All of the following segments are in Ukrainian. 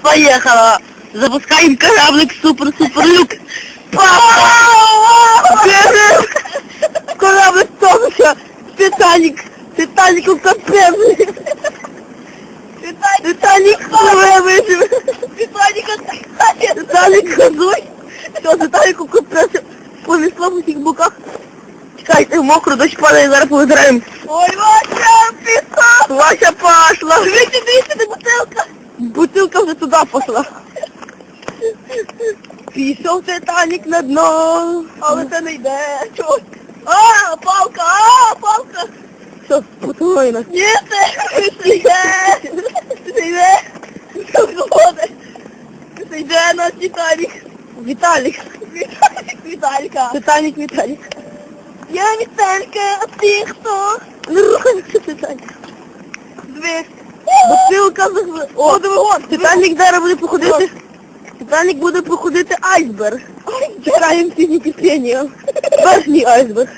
поехала. Запускаем кораблик супер-супер-люк. Кораблик топится. Титаник. Титанику капец. Титаник пливе виживе. Титаник Титаник газуй. Все, Титанику капец. Повісло в усіх боках. Чекайте, мокро, дощ падає, зараз повизраємо. Ой, Вася, піса! Вася пошла. Дивіться, дивіться, де. Бутилка вже туди пішла. Пішов Титанік на дно. Але це не йде. Чого? А, палка, а, палка. Що, потуй нас? Ні, це не йде. Не йде. Це йде наш Титанік. Віталік. Віталік, Віталька. Титанік, Віталік. Я Віталька, а ти хто? Не рухайся, Титанік. Дивись. Бутилка загли... О, двигун. Титанік зараз буде походити. Титанік буде походити айсберг. Чекаємо всі нетерпением. Верхній айсберг.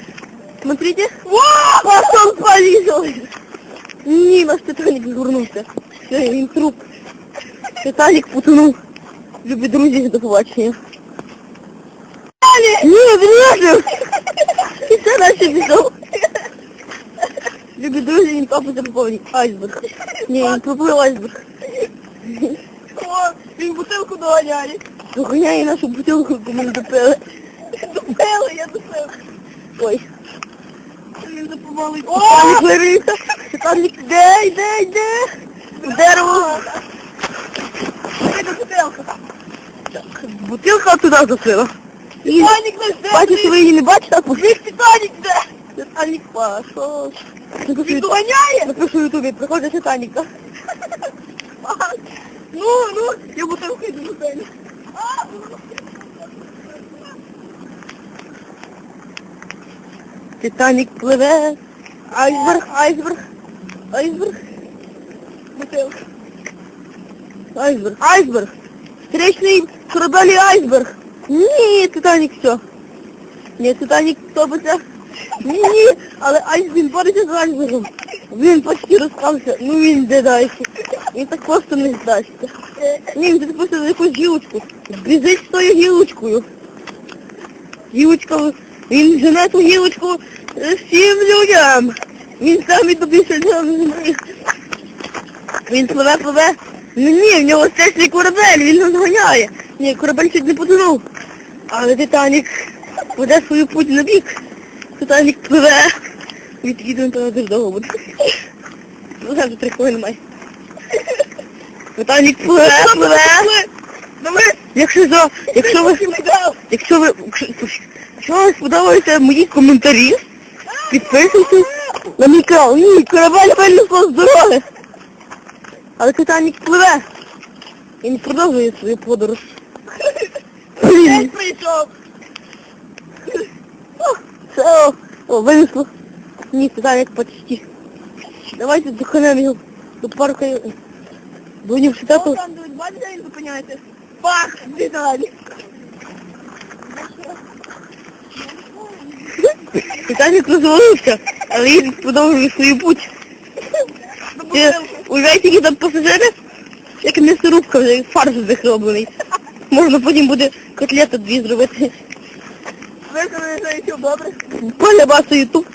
Смотрите. Он полізав. Ні, наш Титанік згорнувся. Все, він труп. Титанік потонув. Любі друзі, до побачення. Ні, він вижив. І це наче пішов. Любі друзі, він по повній. Айсберг. Ні, айсберг. О, він бутилку доганяє. Доганяє нашу бутилку, яку ми допили. Допили, я допив. Ой. Він запомалий. О! Титанік вирився. Титанік йде, йде, дерево. Це бутилка. Бутилка туди засила. Титанік не жде. Бачите, ви її не бачите, пустить Титанік де. Титанік пішов. Він доганяє? Напишу в ютубі, приходить Титаніка. Ну, ну, я йду до тебе. Титанік пливе. Айсберг, айсберг, айсберг. Бутилка. Айсберг, айсберг. Встречный корабель айсберг. Ні, Титанік все. Ні, Титанік топиться. Ні, ні, але айс він бореться з айсбергом. Він почти розстався. Ну він де далі. Він так просто не здасться. Ні, він просто за якусь гілочку. Біжить з тою гілочкою. Гілочка, він жене ту гілочку е, всім людям. Він сам і до землі. Він пливе, пливе. Ну ні, в нього стечний корабель, він нас ганяє. Ні, корабель чуть не потонув. Але Титанік веде свою путь на бік. Титанік пливе. Від'їдемо, то дуже довго буде. Ну, вже три хвилини має. Титанік пливе, пливе. Якщо за, якщо ви, якщо ви, якщо вам сподобаються мої коментарі, підписуйтесь на мій канал. Ні, корабель винесло з дороги. Але Титанік пливе. Він продовжує свою подорож. Блін. прийшов. О, о, винесло. Ні, Титанік почти. Давайте доханемо його до парку. До університету. Там, бачите, він зупиняється. Пах, Віталік. Титанік розвалився, але він продовжує свою путь. Уявляєте, які там пасажири? Як м'ясорубка вже, як фарш захроблений. Можна потім буде котлета дві зробити. Добре? Коля Басу Ютуб.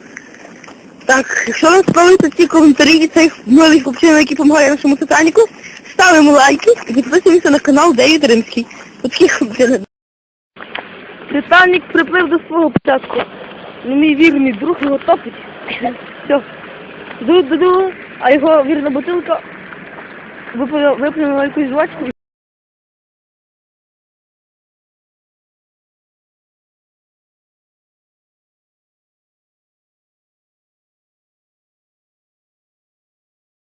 Так, якщо вам сподобаються ці коментарі від цих нових хлопчин, які допомагають нашому Титаніку, ставимо лайки і підписуємося на канал Девід Римський. Такі хлопчини. Титанік приплив до свого початку. Ну, мій вірний друг його топить. Все. Ду-ду-ду, а його вірна бутилка виплюнула якусь жвачку